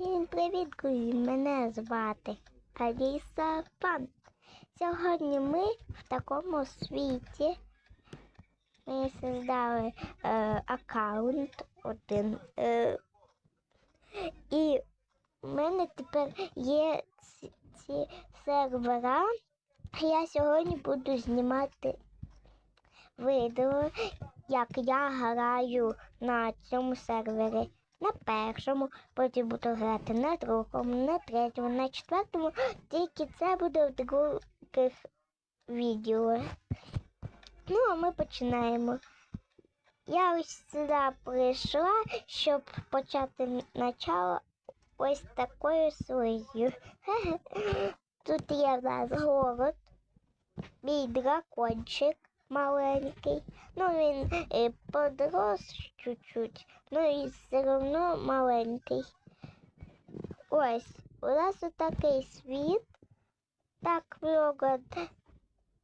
Всім привіт, друзі! Мене звати Аліса Пан. Сьогодні ми в такому світі. Ми создали е, аккаунт один. Е, і в мене тепер є ці, ці сервера. Я сьогодні буду знімати відео, як я граю на цьому сервері. На першому, потім буду грати на другому, на третьому, на четвертому. Тільки це буде в других відео. Ну, а ми починаємо. Я ось сюди прийшла, щоб почати начало ось такою своєю. Тут є в нас город, мій дракончик маленький. Ну, він е, подрос чуть-чуть, ну і все одно маленький. Ось, у нас отакий світ, так много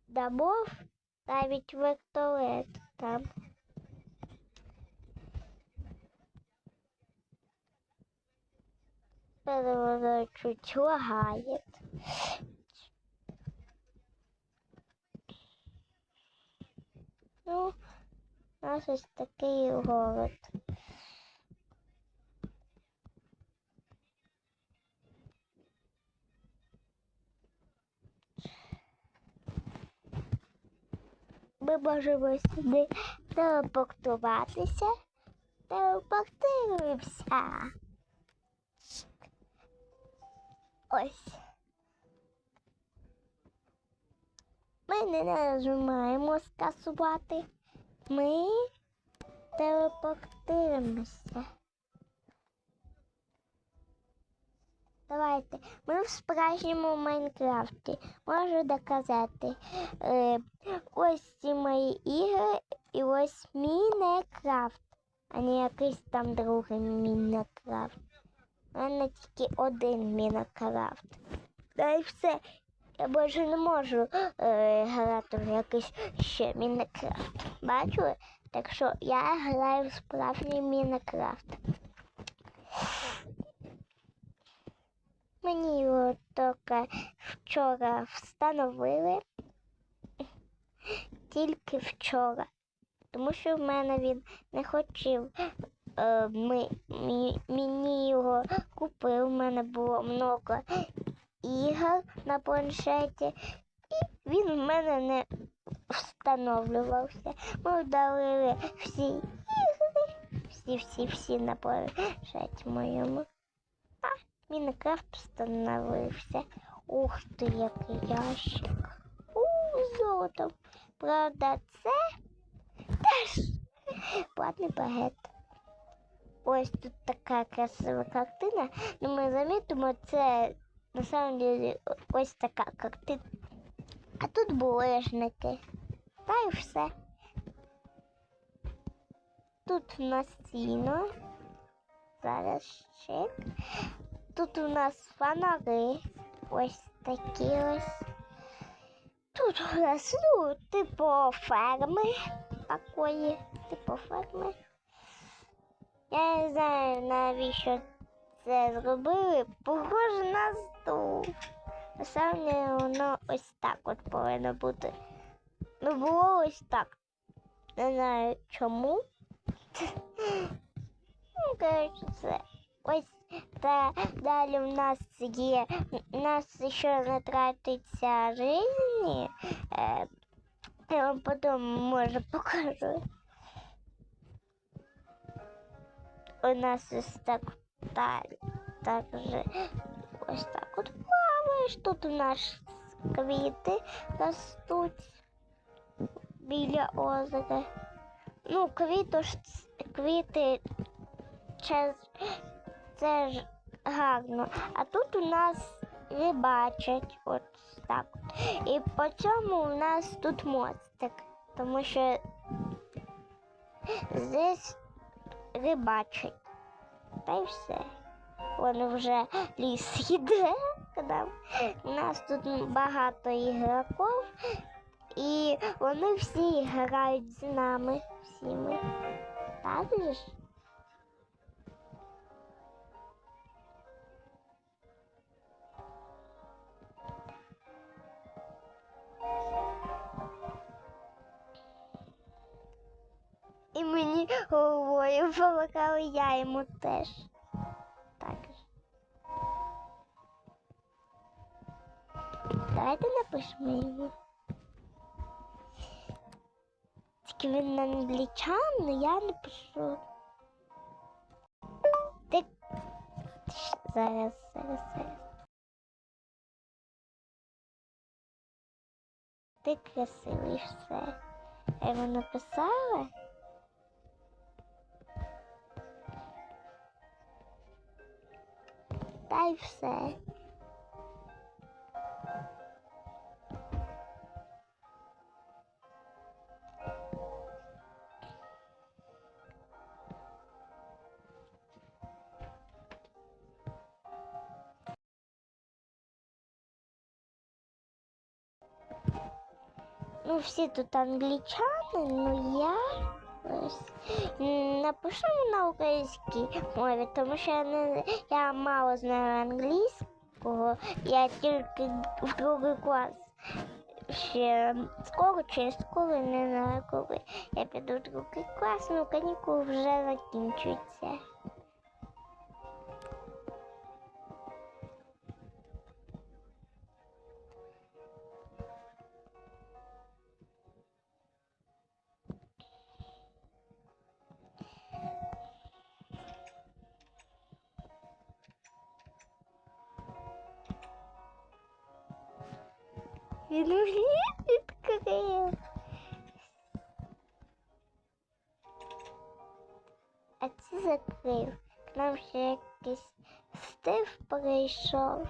домов, навіть вертолет там. Тепер воно чуть лагає. Ну, у нас ось такий город. Ми можемо сюди телепортуватися. Телепортуємося. Ось. Не нажимаємо скасувати. Ми телепортуємося. Давайте. Ми в справжньому Майнкрафті. Можу доказати. Е, ось ці мої ігри і ось Мінекрафт, а не якийсь там другий Мінекрафт. У мене тільки один Мінекрафт. Та й все. Я більше не можу е, грати в якийсь ще Мінекрафт. Бачили? Так що я граю в справжній Мінекрафт. Мені його тільки вчора встановили. Тільки вчора. Тому що в мене він не хотів. Е, ми, мі- мені його купив, у мене було много ігор на планшеті, і він в мене не встановлювався. Ми вдалили всі ігри, всі-всі-всі на планшеті моєму. А Мінекрафт встановився. Ух ти, який ящик. У, золото. Правда, це теж платний багет. Ось тут така красива картина. Ну, ми замітимо, це на самом деле ось така картина. А тут булежники. Та й все. Тут у нас сіно. Зараз ще. Тут у нас фонари. Ось такі ось. Тут у нас, ну, типу ферми такої. Типу ферми. Я не знаю, навіщо це зробили. Похоже на стул. На самом деле воно ось так от повинно бути. Ну, було ось так. Не знаю чому. Ну, коротше, це. Ось та далі в нас є. У нас ще не тратиться жизни. Е, я вам потім може покажу. У нас ось так далі. Так же ось так от плаваєш. Тут у нас квіти ростуть біля озера. Ну, квіто ж квіти це, це ж гарно. А тут у нас рибачать от так. І по цьому у нас тут мостик, тому що здесь рибачать. Та й все. Він вже ліс йде. У нас тут багато ігроків, і вони всі грають з нами. Всі ми. Так же? І мені головою полокали я йому теж. Давайте напишемо йому. Тільки він англічан, але я напишу. Ти зараз, зараз, зараз. Ти красивий все. Я йому написала. Та й все. Ну, всі тут англічани, ну я ось м, напишемо на українській мові, тому що я не я мало знаю англійського, я тільки в другий клас. Ще скоро через скоро не знаю коли. Я піду в другий клас, ну канікули вже закінчуються. Він відкрив. А це закрив. К нам ще якийсь стив прийшов.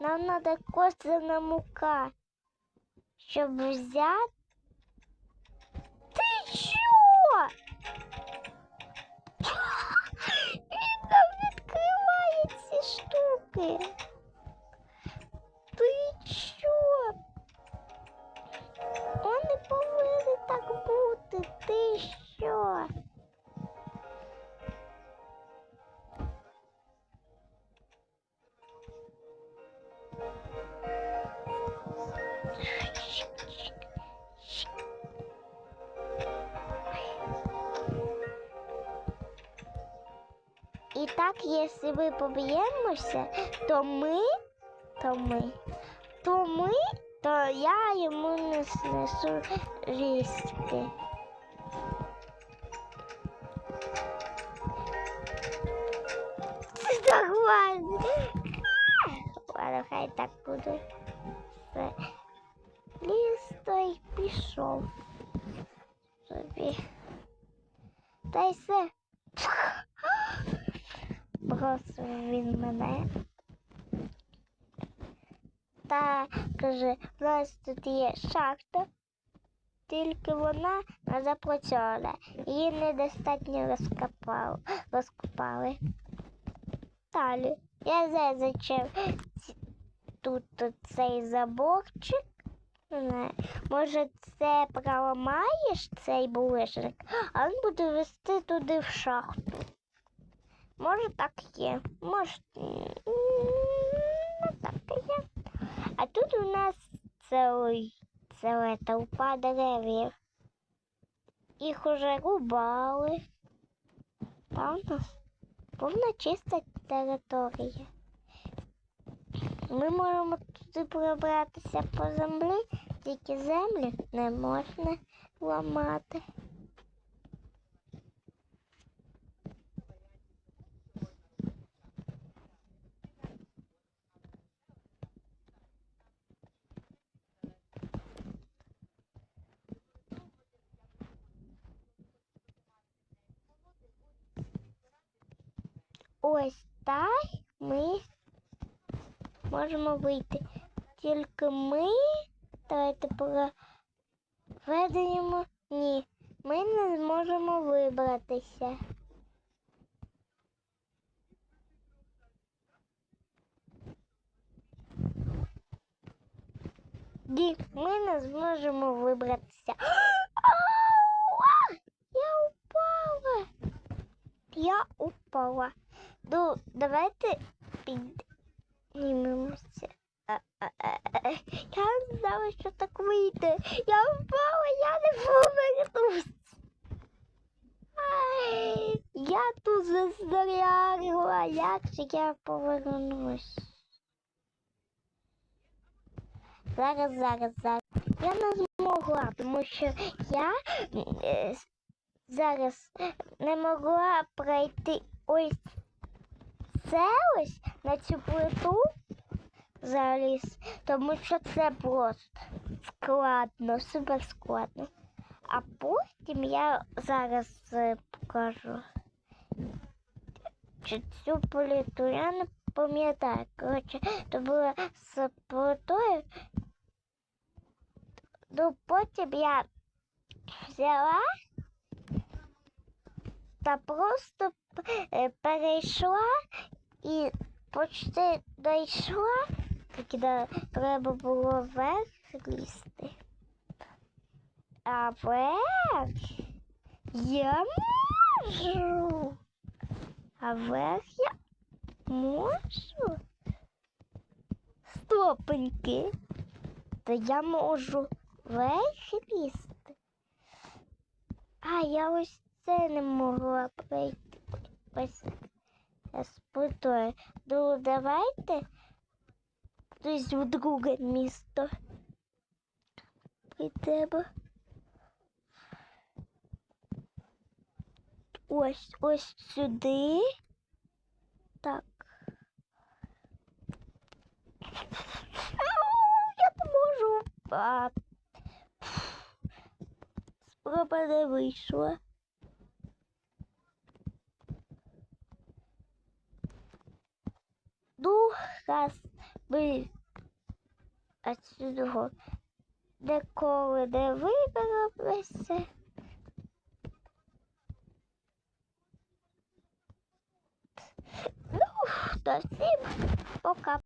Нам треба косана мука, щоб взяти. Ти що? Він нам відкриває ці штуки. Так, якщо ми поб'ємося, то ми, то ми, то ми, то я йому не снесу різки. Це так ладно. Хай так буде. Все. Ліс той пішов. Собі. Та й все. Просто він мене. Та каже, у нас тут є шахта, тільки вона запрацьована. Її недостатньо розкопали. розкопали. Далі. Я тут, тут цей заборчик. Може, це проламаєш цей булишник, а він буде вести туди в шахту. Може так є, може ну, так є. А тут у нас цілий, ціла толпа деревів. Їх уже рубали. Там у нас повна чиста територія. Ми можемо туди пробратися по землі, тільки землю не можна ламати. Ось так ми можемо вийти. Тільки ми давайте проведемо. Ні, ми не зможемо вибратися. Ні, ми не зможемо вибратися. Я упала. Я упала. Ну, давайте піднімемося. Я не знала, що так вийде. Я впала, я не повернусь. Я тут застрягла, як же я повернусь. Зараз, зараз, зараз. Я не змогла, тому що я е, зараз не могла пройти ось це ось на цю плиту заліз, тому що це просто складно, супер складно. А потім я зараз е, покажу. Чи цю плиту я не пам'ятаю. Коротше, то було з плитою. Ну, потім я взяла та просто е, перейшла і почти дійшла, да, треба було вверх лізти. А вверх я можу. А вверх я можу. Стопеньки. То я можу вверх лізти. А я ось це не могла пройти. Ось з. Ну, давайте десь в друге місто. Прийдемо. Ось, ось сюди. Так. Я не можу. А, спроба не вийшла. Ну, раз ми отсюда деколи не виберемося. Ну, то всім пока.